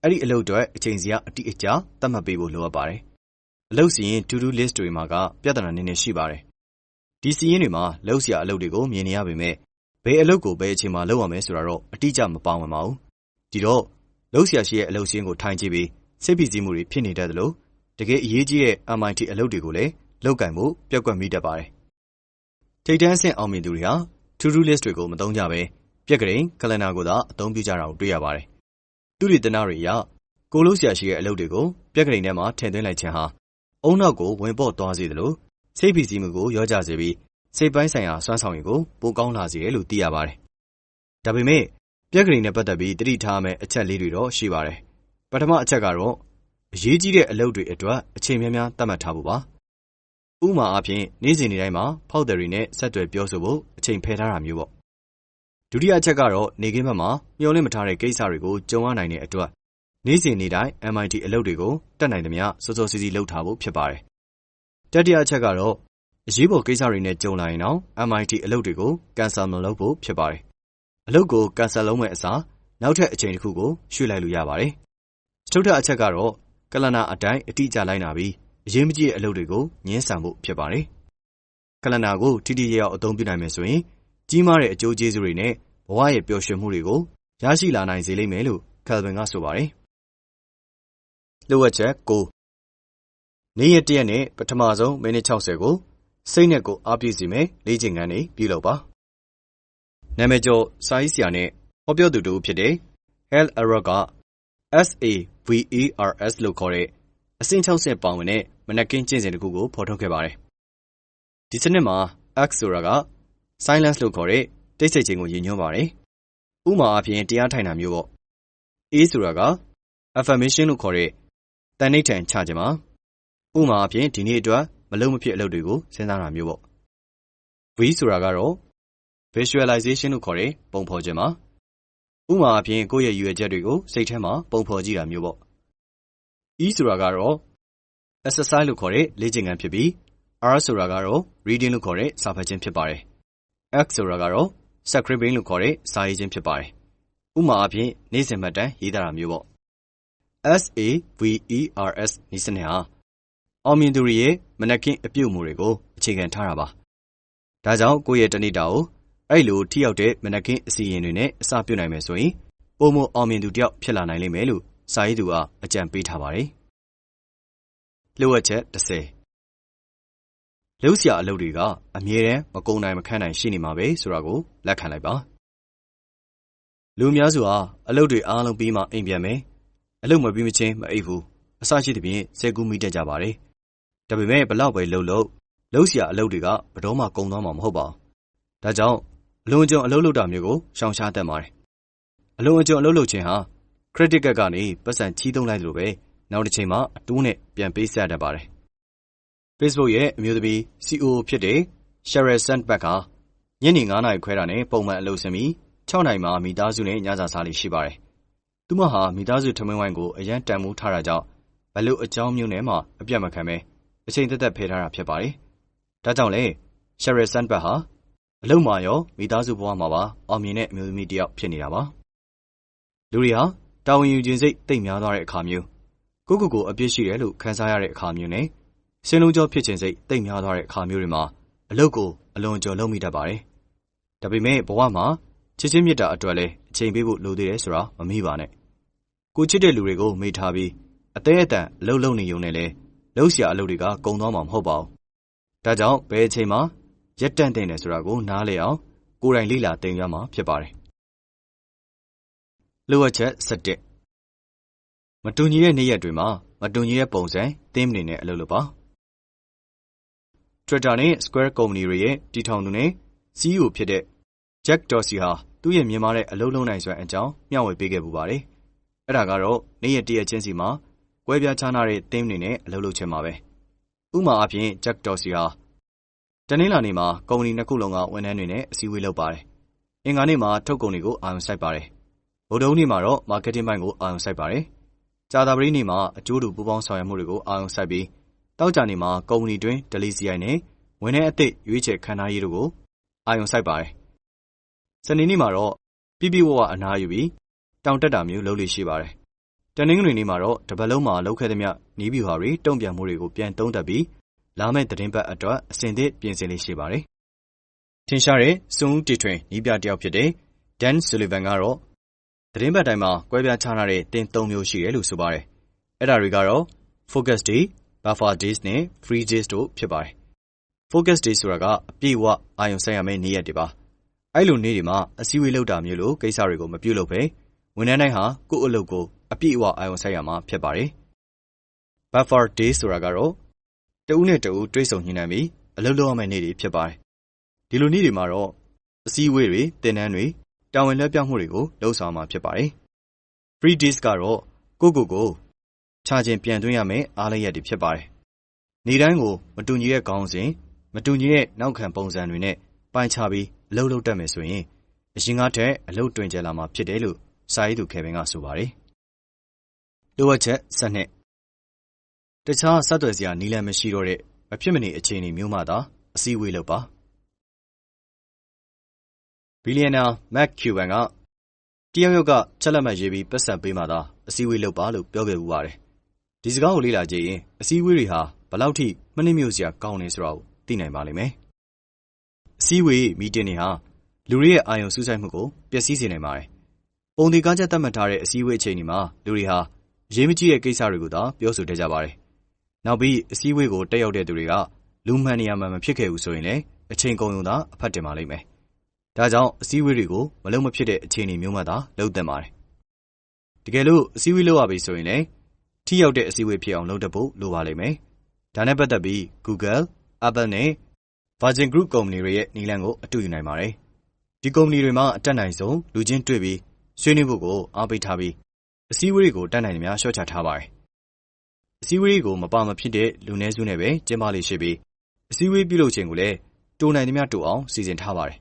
အဲ့ဒီအလုပ်အတွက်အချိန်စီကအတိအကျသတ်မှတ်ပေးဖို့လိုအပ်ပါတယ်။အလုပ်စီရင် to do list တွေမှာကပြဿနာနည်းနည်းရှိပါတယ်။ဒီစီရင်တွေမှာလုပ်စရာအလုပ်တွေကိုမြင်နေရပေမဲ့ဘယ်အလုပ်ကိုဘယ်အချိန်မှာလုပ်ရမယ်ဆိုတာတော့အတိအကျမပါဝင်ပါဘူး။ဒီတော့လုပ်စရာရှိတဲ့အလုပ်စင်းကိုထိုင်ကြည့်ပြီးစိတ်ဖိစီးမှုတွေဖြစ်နေတတ်သလိုတကယ်အရေးကြီးတဲ့ MIT အလုပ်တွေကိုလည်းလုပ်ကင်ဖို့ပြက်ကွက်မိတတ်ပါတယ်။ထိတ်တန်းအဆင့်အောင်မြင်သူတွေဟာ to do list တွေကိုမသုံးကြဘဲပြက်ကလေးကလန်ဒါကိုသာအသုံးပြုကြတာကိုတွေ့ရပါတယ်။သူတွေတနာတွေအရကိုလို့ဆရာရှိတဲ့အလုပ်တွေကိုပြက်ကလေးထဲမှာထည့်သွင်းလိုက်ခြင်းဟာအုံနောက်ကိုဝင်ပေါက်သွားစေသလိုစိတ်ဖိစီးမှုကိုရောကြစေပြီးစိတ်ပိုင်းဆိုင်ရာစွမ်းဆောင်ရည်ကိုပိုကောင်းလာစေတယ်လို့သိရပါတယ်။ဒါပေမဲ့ပြက်ကလေးနဲ့ပတ်သက်ပြီးတတိထားမယ့်အချက်လေးတွေတော့ရှိပါတယ်။ပထမအချက်ကတော့အရေးကြီးတဲ့အလုပ်တွေအတွက်အချိန်များများသတ်မှတ်ထားဖို့ပါ။ ဥပမာအားဖြင့်နေ့စဉ်နေ့တိုင်းမှာဖောက်တယ်တွေနဲ့ဆက်သွယ်ပြောဆိုဖို့အချိန်ဖယ်ထားတာမျိုးပေါ့။ဒုတိယအချက်ကတော့နေကင်းဘက်မှာမျှော်လင့်မထားတဲ့ကိစ္စတွေကိုကြုံရနိုင်တဲ့အတွက်နေ့စဉ်နေ့တိုင်း MIT အလုပ်တွေကိုတက်နိုင်သမျှစောစောစီးစီးလုပ်ထားဖို့ဖြစ်ပါတယ်။တတိယအချက်ကတော့အရေးပေါ်ကိစ္စတွေနဲ့ကြုံလာရင်တော့ MIT အလုပ်တွေကို cancel မလုပ်ဖို့ဖြစ်ပါတယ်။အလုပ်ကို cancel လုပ်မဲ့အစားနောက်ထပ်အချိန်တစ်ခုကိုရွှေ့လိုက်လို့ရပါတယ်။စတုတ္ထအချက်ကတော့ကလနာအတိုင်းအတိအကျလိုက်နာပြီး အရေးမကြီးတဲ့အလုပ်တွေကိုညှင်းဆန်ဖို့ဖြစ်ပါတယ်။ကလနာကိုထိထိရောက်ရောက်အသုံးပြုနိုင်မယ်ဆိုရင်ကြီးမားတဲ့အကျိုးကျေးဇူးတွေနဲ့ဘဝရဲ့ပျော်ရွှင်မှုတွေကိုရရှိလာနိုင်စေလိမ့်မယ်လို့ကယ်ဗင်ကဆိုပါတယ်။လိုအပ်ချက်၉နေ့ရက်တရက်နဲ့ပထမဆုံးမိနစ်60ကိုစိတ်နဲ့ကိုအားပြည့်စေမယ်လေ့ကျင့်ခန်းတွေပြုလုပ်ပါ။နာမည်ကျော်စာရေးဆရာနဲ့ဟောပြောသူတူဖြစ်တဲ့ Hal Elrod က SAVERS လို့ခေါ်တဲ့ အဆင့်60ပေါင်ဝင်တဲ့ မနက်ကင်း ကျင့်စဉ်တစ်ခုကို ဖော်ထုတ်ခဲ့ပါတယ်။ဒီစနစ်မှာ X ဆိုတာက silence လို့ခေါ်တဲ့ တိတ်ဆိတ်ခြင်းကို ရည်ညွှန်းပါတယ်။ဥပမာအဖြစ်တရားထိုင်တာမျိုးပေါ့။ A ဆိုတာက affirmation လို့ခေါ်တဲ့တန်နှိဋ္ဌံချခြင်းပါ။ဥပမာအဖြစ်ဒီနေ့အတွက် မလုံးမဖြစ် အလုပ်တွေကို စဉ်းစားတာမျိုးပေါ့။ V ဆိုတာကတော့ visualization လို့ခေါ်တဲ့ ပုံဖော်ခြင်းပါ။ဥပမာအဖြစ်ကိုယ့်ရဲ့ ရည်ရွယ်ချက်တွေကို စိတ်ထဲမှာ ပုံဖော်ကြည့်တာမျိုးပေါ့။ E ဆိုတာကတော့ exercise လို့ခေါ်တဲ့လေ့ကျင့်ခန်းဖြစ်ပြီး R ဆိုတာကတော့ reading လို့ခေါ်တဲ့စာဖတ်ခြင်းဖြစ်ပါတယ်။ X ဆိုတာကတော့ scribbling လို့ခေါ်တဲ့စာရေးခြင်းဖြစ်ပါတယ်။ဥပမာအဖြစ်နေ့စဉ်မှတ်တမ်းရေးသားတာမျိုးပေါ့။ SAVERS နည်းစနစ်ဟာအောင်မြင်သူတွေရဲ့မနက်ခင်းအပြုအမူတွေကို အခြေခံထားတာပါ။ဒါကြောင့်ကိုယ့်ရဲ့တနေ့တာကိုအဲ့လိုထိရောက်တဲ့မနက်ခင်းအစီအရင်တွေနဲ့အစပြုနိုင်မယ်ဆိုရင်ပုံမအောင်မြင်သူတယောက်ဖြစ်လာနိုင်လိမ့်မယ်လို့ စာရေးသူကအကြံပေးထားပါတယ်။လှုပ်ဝက်ချက်30လှုပ်ရှားအလုပ်တွေကအမြဲတမ်းမကုံနိုင်မခန့်နိုင်ရှိနေမှာပဲဆိုတာကိုလက်ခံလိုက်ပါ။လူများစုဟာအလုပ်တွေအားလုံးပြီးမှအိမ်ပြန်မယ်။အလုပ်မပြီးမချင်းမအိပ်ဘူး။အစရှိသဖြင့်ဆဲကူးမိတတ်ကြပါတယ်။ဒါပေမဲ့ဘလောက်ပဲလှုပ်လှုပ်လှုပ်ရှားအလုပ်တွေကဘယ်တော့မှကုံသွားမှာမဟုတ်ပါဘူး။ဒါကြောင့်အလွန်အကျွံအလုပ်လုပ်တာမျိုးကိုရှောင်ရှားတတ်ပါတယ်။အလွန်အကျွံအလုပ်လုပ်ခြင်းဟာ credit ကနေပတ်စံချီးသုံးလိုက်သလိုပဲနောက်တစ်ချိန်မှာအတိုးနဲ့ပြန်ပေးဆက်တတ်ပါတယ်။ Facebook ရဲ့အမျိုးသမီး CEO ဖြစ်တဲ့ Sheryl Sandberg ဟာညနေ9နာရီခွဲတာနဲ့ပုံမှန်အလုပ်ဆင်းပြီး6နာရီမှာမိသားစုနဲ့ညစာစားလေးရှိပါတယ်။သူမဟာမိသားစုထမင်းဝိုင်းကိုအရန်တန်မိုးထားတာကြောင့်ဘလို့အကြောင်းမျိုးနဲ့မှအပြတ်မခံပဲအချိန်သက်သက်ဖယ်ထားတာဖြစ်ပါတယ်။ဒါကြောင့်လေ Sheryl Sandberg ဟာအလုပ်မှာရောမိသားစုဘဝမှာပါအောင်မြင်တဲ့အမျိုးသမီးတစ်ယောက်ဖြစ်နေတာပါ။လူတွေဟာ တာဝန်ယူခြင်းစိတ်တိတ်များသွားတဲ့အခါမျိုးကိုကိုကိုအပြစ်ရှိတယ်လို့ခံစားရတဲ့အခါမျိုးနဲ့စင်လုံးကြောဖြစ်ခြင်းစိတ်တိတ်များသွားတဲ့အခါမျိုးတွေမှာအလုပ်ကိုအလွန်ကြော်လုံးမိတတ်ပါတယ်။ဒါပေမဲ့ဘဝမှာချစ်ချင်းမြတ်တာအတွက်လည်းအချိန်ပေးဖို့လိုသေးတယ်ဆိုတာမမေ့ပါနဲ့။ကိုချစ်တဲ့လူတွေကိုမေ့ထားပြီးအသေးအတန်အလုပ်လုပ်နေုံနဲ့လည်းလှုပ်ရှားအလုပ်တွေကကုံသွားမှာမဟုတ်ပါဘူး။ဒါကြောင့်ဘယ်အချိန်မှာရက်တန့်တဲ့တယ်ဆိုတာကိုနားလည်အောင်ကိုယ်တိုင်လေ့လာသင်ရမှာဖြစ်ပါတယ်။ လိုအပ်ချက်7မတူညီတဲ့နေ့ရက်တွေမှာ မတူညီတဲ့ပုံစံသင်းနေနဲ့အလုပ်လုပ်ပါ Twitter နဲ့ Square ကုမ္ပဏီတွေရဲ့တည်ထောင်သူနဲ့ CEO ဖြစ်တဲ့ Jack Dorsey ဟာသူ့ရဲ့မြင်မာတဲ့အလုပ်လုပ်နိုင်စွမ်းအကြောင်းမျှဝေပေးခဲ့ပူပါတယ်။အဲ့ဒါကတော့နေ့ရက်တရက်ချင်းစီမှာကွဲပြားခြားနားတဲ့သင်းတွေနဲ့အလုပ်လုပ်ခြင်းပါပဲ။ဥပမာအဖြစ် Jack Dorsey ဟာတနင်္လာနေ့မှာကုမ္ပဏီနှစ်ခုလုံးကဝန်ထမ်းတွေနဲ့အစည်းအဝေးလုပ်ပါတယ်။အင်္ဂါနေ့မှာထုတ်ကုန်တွေကိုအာရုံစိုက်ပါတယ်။ ဗုဒ္ဓဟူးနေ့မှာတော့ marketing ဘိုင်းကို အာရုံစိုက်ပါတယ်။ကြာသပတေးနေ့မှာ အကျိုးတူ ပူးပေါင်းဆောင်ရွက်မှုတွေကို အာရုံစိုက်ပြီးတောက်ကြနေမှာ ကုမ္ပဏီတွင်ဒလီစီအိုင်နဲ့ ဝန်ထမ်းအသစ် ရွေးချယ်ခန့်ထားရေးတို့ကို အာရုံစိုက်ပါတယ် စနေနေ့မှာတော့ ပြပြဝဝ အနားယူပြီး တောင်တက်တာမျိုး လုပ်လို့ရှိပါတယ် တနင်္ဂနွေနေ့မှာတော့ တပတ်လုံးမှာလောက်ခဲ့သမျှနီးဗျူဟာတွေ တုံ့ပြန်မှုတွေကို ပြန်သုံးသပ်ပြီး လာမယ့်သတင်းပတ်အတွက်အစဉ်သစ်ပြင်ဆင်လေးရှိပါတယ် ထင်ရှားတဲ့ စွန်ဦးတီထွင်နီးပြတယောက်ဖြစ်တဲ့ Dan Sullivan ကတော့ သတင်းပတ်တိုင်းမှာ ကွဲပြားခြားနားတဲ့တင်၃မျိုး ရှိတယ်လို့ ဆိုပါတယ် အဲ့ဒါတွေကတော့ focus day, buffer days နဲ့ free days တို့ ဖြစ်ပါတယ်။ focus day ဆိုတာက အပြည့်အဝ အာရုံစိုက်ရမယ့် နေ့ရက်တွေပါ။အဲ့လိုနေ့တွေမှာ အစည်းအဝေးလုပ်တာမျိုးလို ကိစ္စတွေကို မပြုလုပ်ဘဲ ဝန်ထမ်းတိုင်းဟာ ကိုယ့်အလုပ်ကို အပြည့်အဝ အာရုံစိုက်ရမှာ ဖြစ်ပါတယ်။ buffer day ဆိုတာကတော့ တဦးနဲ့တဦး တွေ့ဆုံညှိနှိုင်းပြီး အလုပ်လုပ်ရမယ့်နေ့တွေ ဖြစ်ပါတယ်။ဒီလိုနေ့တွေမှာတော့ အစည်းအဝေးတွေ၊တင်တန်းတွေ တာဝန်လွှဲပြောင်းမှုတွေကိုလှုပ်ဆောင်မှာ ဖြစ်ပါတယ်။ free days ကတော့ ကိုယ့်ကိုယ်ကိုခြာကျင်ပြန်သွင်းရမယ့် အားလပ်ရက်တွေ ဖြစ်ပါတယ်။နေ့တိုင်းကို မတူညီတဲ့ခေါင်းစဉ်၊မတူညီတဲ့ နောက်ခံပုံစံတွေနဲ့ ပိုင်းခြားပြီး အလုပ်လုပ်တတ်မယ်ဆိုရင် အရင်ကထက် အလုပ်တွင်ကျယ်လာမှာ ဖြစ်တယ်လို့ စာရေးသူခေဗင်ကဆိုပါတယ်။လိုအပ်ချက် ၁၂ တခြား ဆက်သွယ်စရာ နည်းလမ်းမရှိတော့တဲ့ မဖြစ်မနေ အခြေအနေမျိုးမှသာ အစည်းအဝေးလုပ်ပါ။ ဘီလီယံနာမက်ကျူဘန်ကတယောက်ယောက်က ချက်လက်မှတ်ရေးပြီး ပိုက်ဆံပေးမှသာ အစည်းအဝေးလုပ်ပါလို့ ပြောခဲ့ဖူးပါတယ်။ဒီစကားကို လေ့လာကြည့်ရင် အစည်းအဝေးတွေဟာ ဘယ်လောက်ထိ မနှစ်မြို့စရာကောင်းတယ်ဆိုတာကို သိနိုင်ပါလိမ့်မယ်။အစည်းအဝေး မီတင်တွေဟာ လူတွေရဲ့ အာရုံစူးစိုက်မှုကို ပျက်စီးစေနိုင်ပါတယ်။ပုံသေကားချက်သတ်မှတ်ထားတဲ့ အစည်းအဝေးအချိန်တွေမှာ လူတွေဟာ အရေးမကြီးတဲ့ကိစ္စတွေကိုသာ ပြောဆိုတတ်ကြပါတယ်။နောက်ပြီး အစည်းအဝေးကို တက်ရောက်တဲ့သူတွေက လူမှန်နေရာမှန် မဖြစ်ခဲ့ဘူးဆိုရင်လည်း အချိန်ကုန်ရုံသာ အဖတ်တင်ပါလိမ့်မယ်။ ဒါကြောင့်အစည်းအဝေးတွေကို မလုပ်မဖြစ်တဲ့ အခြေအနေမျိုးမှသာ လုပ်သင့်ပါတယ်။တကယ်လို့ အစည်းအဝေးလုပ်ရပြီဆိုရင်လည်း ထိရောက်တဲ့ အစည်းအဝေးဖြစ်အောင် လုပ်တတ်ဖို့ လိုပါလိမ့်မယ်။ဒါနဲ့ပတ်သက်ပြီး Google, Apple နဲ့ Virgin Group ကုမ္ပဏီတွေရဲ့ နည်းလမ်းကို အတူယူနိုင်ပါတယ်။ဒီကုမ္ပဏီတွေမှာ အတတ်နိုင်ဆုံး လူချင်းတွေ့ပြီး ဆွေးနွေးဖို့ကို အားပေးထားပြီး အစည်းအဝေးတွေကို တတ်နိုင်သမျှ လျှော့ချထားပါတယ်။အစည်းအဝေးကို မပါမဖြစ်တဲ့ လူနည်းစုနဲ့ပဲ ကျင်းပလေ့ရှိပြီး အစည်းအဝေး ပြုလုပ်ချိန်ကိုလည်း တိုနိုင်သမျှတိုအောင် စီစဉ်ထားပါတယ်။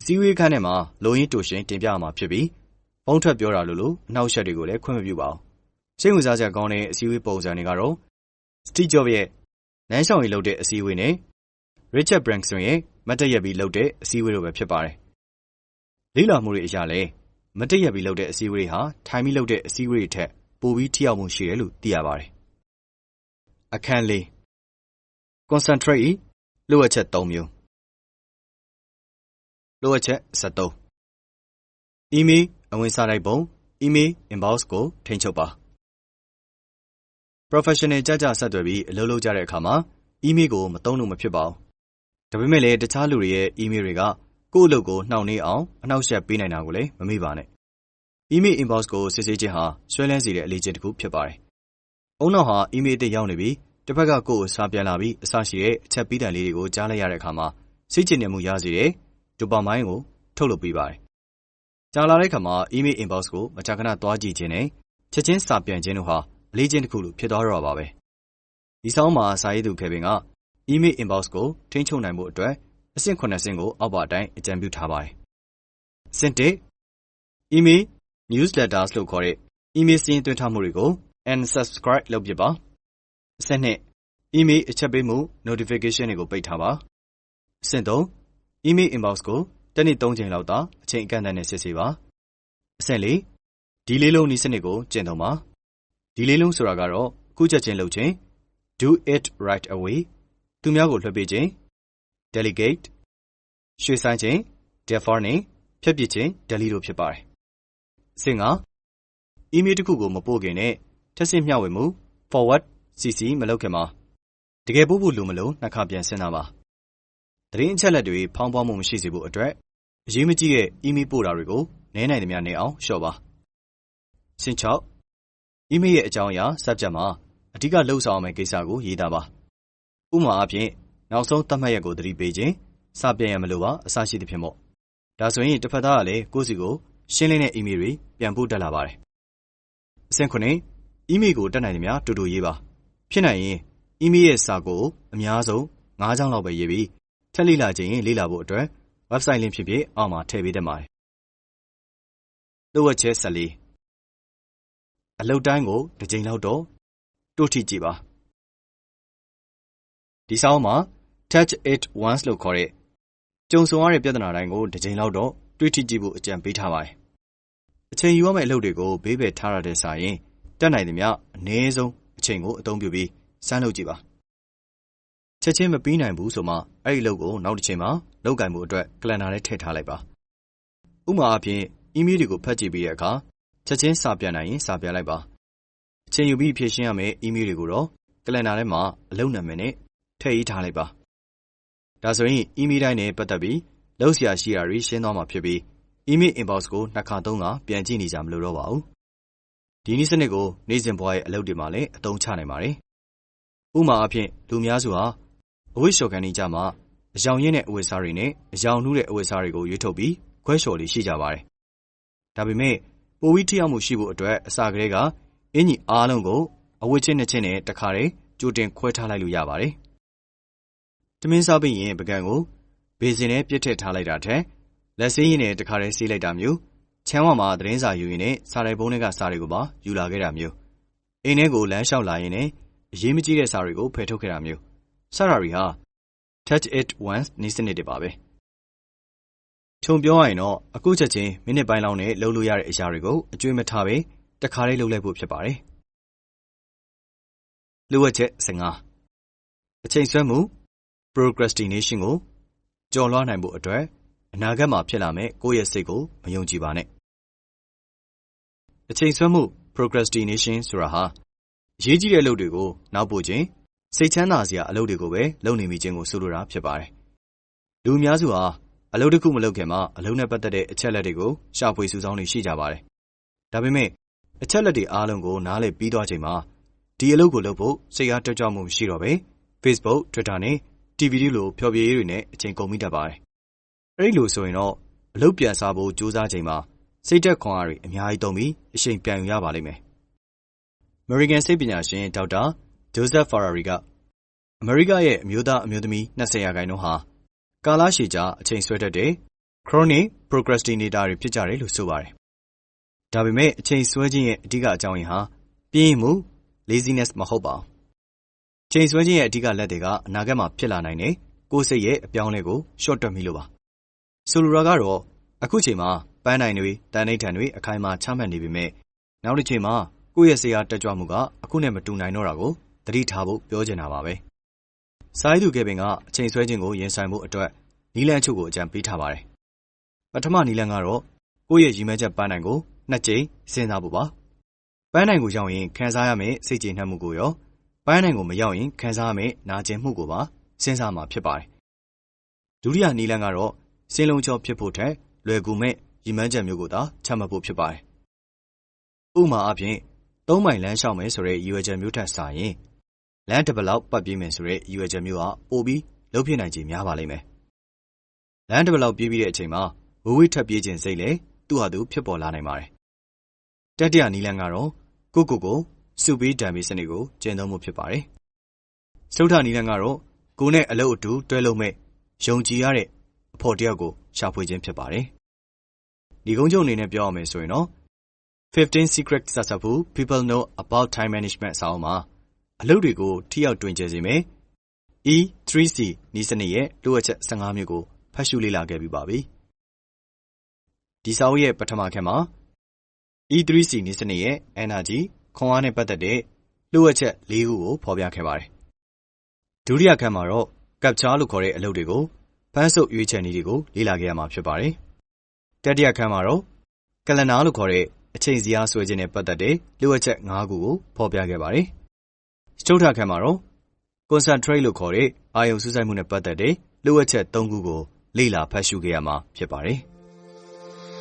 အစည်းအဝေးခန်းထဲမှာ လုံရင်းတိုရှင်တင်ပြရမှာဖြစ်ပြီး ဖုံးထွက်ပြောတာလိုလို အနှောက်အယှက်တွေကိုလည်း ခွင့်မပြုပါဘူး။စိတ်ဝင်စားစရာကောင်းတဲ့ အစည်းအဝေးပုံစံတွေကတော့ Steve Jobs ရဲ့ လမ်းလျှောက်ရည်လုပ်တဲ့ အစည်းအဝေးနဲ့ Richard Branson ရဲ့ မတ်တက်ရက်ပြီးလုပ်တဲ့ အစည်းအဝေးတို့ပဲ ဖြစ်ပါတယ်။လေ့လာမှုတွေအရလည်း မတ်တက်ရက်ပြီးလုပ်တဲ့ အစည်းအဝေးတွေဟာ ထိုင်ပြီးလုပ်တဲ့ အစည်းအဝေးတွေထက် ပိုပြီး ထိရောက်မှုရှိတယ်လို့ သိရပါတယ်။အခန်း၄ Concentrate လိုအပ်ချက်၃မျိုး လိုအပ်ချက်၁၃ Email အဝင်စာတိုက်ပုံ Email inbox ကို ထိန်းချုပ်ပါ Professional ကြကြဆက်သွယ်ပြီးအလုပ်လုပ်ကြတဲ့အခါမှာ email ကိုမသုံးလို့မဖြစ်ပါဘူး။ဒါပေမဲ့လည်းတခြားလူတွေရဲ့ email တွေကကိုယ့်အလုပ်ကိုနှောင့်နှေးအောင်အနှောက်အယှက်ပေးနိုင်တာကိုလည်းမမေ့ပါနဲ့။ email inbox ကိုစစ်ဆေးခြင်းဟာဆွဲလန်းစေတဲ့အလေးချိန်တစ်ခုဖြစ်ပါတယ်။အုံနောက်ဟာ email အသစ်ရောက်နေပြီးတစ်ဖက်ကကိုယ့်ကိုစာပြန်လာပြီးအစရှိတဲ့အချက်ပေးတံလေးတွေကိုကြားလိုက်ရတဲ့အခါမှာစိတ်ချနေမှုရစေတဲ့ dopamine ကို ထုတ်လုပ်ပေးပါတယ်။ကြာလာတဲ့အခါမှာ email inbox ကိုမကြာခဏသွားကြည့်ခြင်းနဲ့ချက်ချင်းစာပြန်ခြင်းတို့ဟာအလေးချင်းတစ်ခုလိုဖြစ်သွားတော့ပါပဲ။ဒီဆောင်းမှာစာရေးသူခေဗင်က email inbox ကိုထိန်းချုပ်နိုင်ဖို့အတွက်အဆင့်9ဆင့်ကိုအောက်ပါအတိုင်းအကြံပြုထားပါတယ်။အဆင့်1 email newsletters လို့ခေါ်တဲ့ email စာရင်းသွင်းထားမှုတွေကို unsubscribe လုပ်ပစ်ပါ။အဆင့်2 email အချက်ပေးမှု notification တွေကိုပိတ်ထားပါ။အဆင့်3 email inbox ကိုတစ်နေ့3ချိန်လောက်သာအချိန်အကန့်အသတ်နဲ့စစ်ဆေးပါ။အဆင့်4ဒီလေးလုံးနည်းစနစ်ကိုကျင့်သုံးပါ။ဒီလေးလုံးဆိုတာကတော့အခုချက်ချင်းလုပ်ခြင်း do it right away သူများကိုလွှဲပေးခြင်း delegate ရွှေ့ဆိုင်းခြင်း defer နဲ့ဖျက်ပစ်ခြင်း delete တို့ဖြစ်ပါတယ်။အဆင့်၅ email တစ်ခုကိုမပို့ခင်နဲ့ထပ်ဆင့်မျှဝေမှု forward CC မလုပ်ခင်မှာတကယ်ပို့ဖို့လိုမလို့နှစ်ခါပြန်စဉ်းစားပါ။ သတင်းအချက်အလက်တွေ ဖောင်းပွားမှု မရှိစေဖို့အတွက် အရေးမကြီးတဲ့ email ပို့တာတွေကို နည်းနိုင်သမျှနည်းအောင် လျှော့ပါ။အဆင့်၆ email ရဲ့ အကြောင်းအရာ subject မှာ အဓိကလှုပ်ဆောင်ရမယ့်ကိစ္စကို ရေးသားပါ။ဥပမာအားဖြင့် နောက်ဆုံးသတ်မှတ်ရက်ကို သတိပေးခြင်း၊စာပြန်ရန်မလိုပါ အစရှိသဖြင့်ပေါ့။ဒါဆိုရင်တစ်ဖက်သားကလည်း ကိုယ့်ဆီကို ရှင်းလင်းတဲ့ email တွေ ပြန်ပို့တတ်လာပါတယ်။အဆင့်၇ email ကို တတ်နိုင်သမျှတူတူရေးပါ။ဖြစ်နိုင်ရင် email ရဲ့ စာကို အများဆုံး၅ကြောင်းလောက်ပဲရေးပြီး ထပ်လေ့လာချင်ရင်လေ့လာဖို့အတွက် website link ဖြစ်ဖြစ်အောက်မှာထည့်ပေးသင့်ပါတယ်။လိုအပ်ချက်၁၄အလုပ်တိုင်းကိုတစ်ကြိမ်လောက်တော့တို့ထိကြည့်ပါဒီဆောင်းမှာ touch it once လို့ခေါ်တဲ့ကြုံဆုံရတဲ့ပြဿနာတိုင်းကိုတစ်ချိန်လောက်တော့တွေးထိကြည့်ဖို့အကြံပေးထားပါတယ်။အချိန်ယူရမယ့်အလုပ်တွေကိုဘေးပယ်ထားရတဲ့ဆိုင်ရင်တက်နိုင်သမျှအနည်းဆုံးအချိန်ကိုအသုံးပြုပြီးစမ်းလုပ်ကြည့်ပါ။ ချက်ချင်းမပြီးနိုင်ဘူးဆိုမှ အဲ့ဒီအလုပ်ကို နောက်တစ်ချိန်မှာလောက်ကင်မှုအတွက်ကလန်ဒါထဲ ထည့်ထားလိုက်ပါ။ဥပမာအဖြစ်အီးမေးလ်တွေကို ဖတ်ကြည့်ပြီးတဲ့အခါ ချက်ချင်းစာပြန်နိုင်ရင် စာပြန်လိုက်ပါ။အချိန်ယူပြီး ဖြည့်ရှင်းရမယ့် အီးမေးလ်တွေကိုတော့ကလန်ဒါထဲမှာ အလုပ်နာမည်နဲ့ ထည့်ရေးထားလိုက်ပါ။ဒါဆိုရင် အီးမေးလ်တိုင်းနဲ့ ပတ်သက်ပြီး လုပ်စရာရှိတာတွေ ရှင်းသွားမှာဖြစ်ပြီး email inbox ကို နှစ်ခါသုံးခါ ပြန်ကြည့်နေကြမလို့တော့ပါဘူး။ဒီနည်းစနစ်ကို နေ့စဉ်ဘဝရဲ့ အလုပ်တွေမှာလည်း အသုံးချနိုင်ပါတယ်။ဥပမာအဖြစ်လူများစုဟာ အဝိရှော်ကန်နေကြမှာအယောင်ရင်းတဲ့အဝတ်အစားတွေနဲ့အယောင်နှူးတဲ့အဝတ်အစားတွေကိုရွေးထုတ်ပြီးခွဲလျှော်လေးရှိကြပါတယ်။ဒါပေမဲ့ပိုပြီးထိရောက်မှုရှိဖို့အတွက်အစာကလေးကအင်ကြီးအားလုံးကိုအဝတ်ချင်းနှစ်ချင်းနဲ့တခါတည်းကြိုတင်ခွဲထားလိုက်လို့ရပါတယ်။တမင်းစားပြီးရင်ပကံကိုဘေစင်နဲ့ပြစ်ထည့်ထားလိုက်တာထက်လက်ဆေးရည်နဲ့တခါတည်းဆေးလိုက်တာမျိုးချမ်းဝမှာသတင်းစာယူရင်းနဲ့စာရိုက်ပုံးတွေကစာတွေကိုပါယူလာခဲ့တာမျိုးအိမ်ထဲကိုလမ်းလျှောက်လာရင်းနဲ့အရေးမကြီးတဲ့စာတွေကိုဖယ်ထုတ်ခဲ့တာမျိုး စတာတွေဟာ touch it once နည်းစနစ်တွေပါပဲခြုံပြောရရင်တော့ အခုချက်ချင်း မိနစ်ပိုင်းလောက်နဲ့ လုပ်လို့ရတဲ့အရာတွေကို အကျွေးမထားပဲတခါတည်း လုပ်လိုက်ဖို့ ဖြစ်ပါတယ်လိုအပ်ချက်15အချိန်ဆွဲမှု procrastination ကို ကျော်လွှားနိုင်ဖို့အတွက် အနာဂတ်မှာ ဖြစ်လာမယ့် ကိုယ့်ရဲ့စိတ်ကို မယုံကြည်ပါနဲ့ အချိန်ဆွဲမှု procrastination ဆိုတာဟာ အရေးကြီးတဲ့အလုပ်တွေကို နောက်ပို့ခြင်း စိတ်ချမ်းသာစရာအလုပ်တွေကိုပဲလုပ်နေမိခြင်းကိုဆိုလိုတာဖြစ်ပါတယ်လူအများစုဟာအလုပ်တစ်ခုမလုပ်ခင်မှာအလုပ်နဲ့ပတ်သက်တဲ့အချက်လက်တွေကိုရှာဖွေစုဆောင်းနေရှိကြပါတယ်ဒါပေမဲ့အချက်လက်တွေအားလုံးကိုနားလည်ပြီးသွားချိန်မှာဒီအလုပ်ကိုလုပ်ဖို့စိတ်အားတက်ကြွမှုမရှိတော့ပဲ Facebook, Twitter နဲ့ TV လိုဖျော်ဖြေရေးတွေနဲ့အချိန်ကုန်မိတတ်ပါတယ်အဲ့လိုဆိုရင်တော့အလုပ်ပြန်စားဖို့ကြိုးစားချိန်မှာစိတ်သက်ခွန်အားတွေအများကြီးသုံးပြီးအချိန်ပြန်ယူရပါလိမ့်မယ်။ American စိတ်ပညာရှင်ဒေါက်တာ Joseph Ferrari က အမေရိကရဲ့ အမျိုးသားအမျိုးသမီး20ရာခိုင်နှုန်းဟာ ကာလရှည်ကြာ အချိန်ဆွဲတတ်တဲ့ chronic procrastinator တွေ ဖြစ်ကြတယ်လို့ ဆိုပါတယ်။ဒါပေမဲ့ အချိန်ဆွဲခြင်းရဲ့ အဓိကအကြောင်းရင်းဟာ ပြင်းမှု laziness မဟုတ်ပါဘူး။ချိန်ဆွဲခြင်းရဲ့ အဓိကလက်တွေကအနာဂတ်မှာ ဖြစ်လာနိုင်တဲ့ ကိုယ်စိတ်ရဲ့ အပြောင်းအလဲကိုရှော့တွက်မိလို့ပါ ဆိုလိုတာကတော့ အခုချိန်မှာ ပန်းတိုင်တွေတန်နှိဋ္ဌံတွေ အခိုင်အမာ ချမှတ်နေပေမဲ့နောက်တစ်ချိန်မှာ ကိုယ့်ရဲ့ဆရာတက်ကြွမှုက အခုနဲ့ မတူနိုင်တော့တာကို သတိထားဖို့ပြောချင်တာပါပဲ။စာရေးသူကပင်ကအချိန်ဆွဲခြင်းကိုရင်ဆိုင်ဖို့အတွက်နီလန်းချုပ်ကိုအကြံပေးထားပါတယ်။ပထမနီလန်းကတော့ကိုယ့်ရဲ့ရည်မှန်းချက်ပန်းတိုင်ကိုနှစ်ကြိမ်စဉ်းစားဖို့ပါ။ပန်းတိုင်ကိုရောက်ရင်ခံစားရမယ့်စိတ်ကျေနပ်မှုကိုရောပန်းတိုင်ကိုမရောက်ရင်ခံစားရမယ့်နာကျင်မှုကိုပါစဉ်းစားမှာဖြစ်ပါတယ်။ဒုတိယနီလန်းကတော့စင်းလုံးချောဖြစ်ဖို့ထက်လွယ်ကူမဲ့ရည်မှန်းချက်မျိုးကိုသာချမှတ်ဖို့ဖြစ်ပါတယ်။ဥပမာအားဖြင့်သုံးမိုင်လမ်းလျှောက်မယ်ဆိုတဲ့ရည်ရွယ်ချက်မျိုးထက်စာရင် လမ်းတစ်ပလောက် ပတ်ပြေးမယ်ဆိုတဲ့ ရည်ရွယ်ချက်မျိုးကပိုပြီး လုပ်ဖြစ်နိုင်ခြေ များပါလိမ့်မယ်။လမ်းတစ်ပလောက် ပြေးပြီးတဲ့အချိန်မှာဝဝိထပ်ပြေးခြင်းစိတ်လည်း သူ့ဟာသူ ဖြစ်ပေါ်လာနိုင်ပါတယ်။တတိယနီလန်းကတော့ ကိုကိုကိုစုပေးတံပေးစနစ်ကို ကျင့်သုံးမှုဖြစ်ပါတယ်။သုဒ္ဓနီလန်းကတော့ ကိုနဲ့ အလုပ်အတူ တွဲလုပ်မဲ့ယုံကြည်ရတဲ့ အဖို့တယောက်ကို ရှာဖွေခြင်း ဖြစ်ပါတယ်။ဒီကုန်းချုပ်အနေနဲ့ ပြောရမယ်ဆိုရင်တော့ 15 secret successful people know about time management ဆောင်းမှာ အလုပ်တွေကို ထိရောက်တွင်ကျစေမယ်။ E3C နည်းစနစ်ရဲ့ လိုအပ်ချက်15မျိုးကို ဖတ်ရှုလေ့လာခဲ့ပြီးပါပြီ။ဒီစာအုပ်ရဲ့ ပထမခန်းမှာ E3C နည်းစနစ်ရဲ့ energy ခွန်အားနဲ့ပတ်သက်တဲ့ လိုအပ်ချက်၄ခုကို ဖော်ပြခဲ့ပါတယ်။ဒုတိယခန်းမှာတော့ capture လို့ခေါ်တဲ့ အလုပ်တွေကိုဖန်းဆုပ်ရွေးချယ်နည်းတွေကို လေ့လာခဲ့ရမှာ ဖြစ်ပါတယ်။တတိယခန်းမှာတော့ကလန်ဒါလို့ခေါ်တဲ့ အချိန်စည်းဆွဲခြင်းနဲ့ပတ်သက်တဲ့ လိုအပ်ချက် ၅ ခုကို ဖော်ပြခဲ့ပါတယ်။ စတုထခန်းမှာတော့ concentrate လို့ခေါ်တဲ့ အာယုံစူးစိုက်မှုနဲ့ ပတ်သက်တဲ့လိုအပ်ချက် ၃ ခုကို လေ့လာဖတ်ရှုခဲ့ရမှာ ဖြစ်ပါတယ်။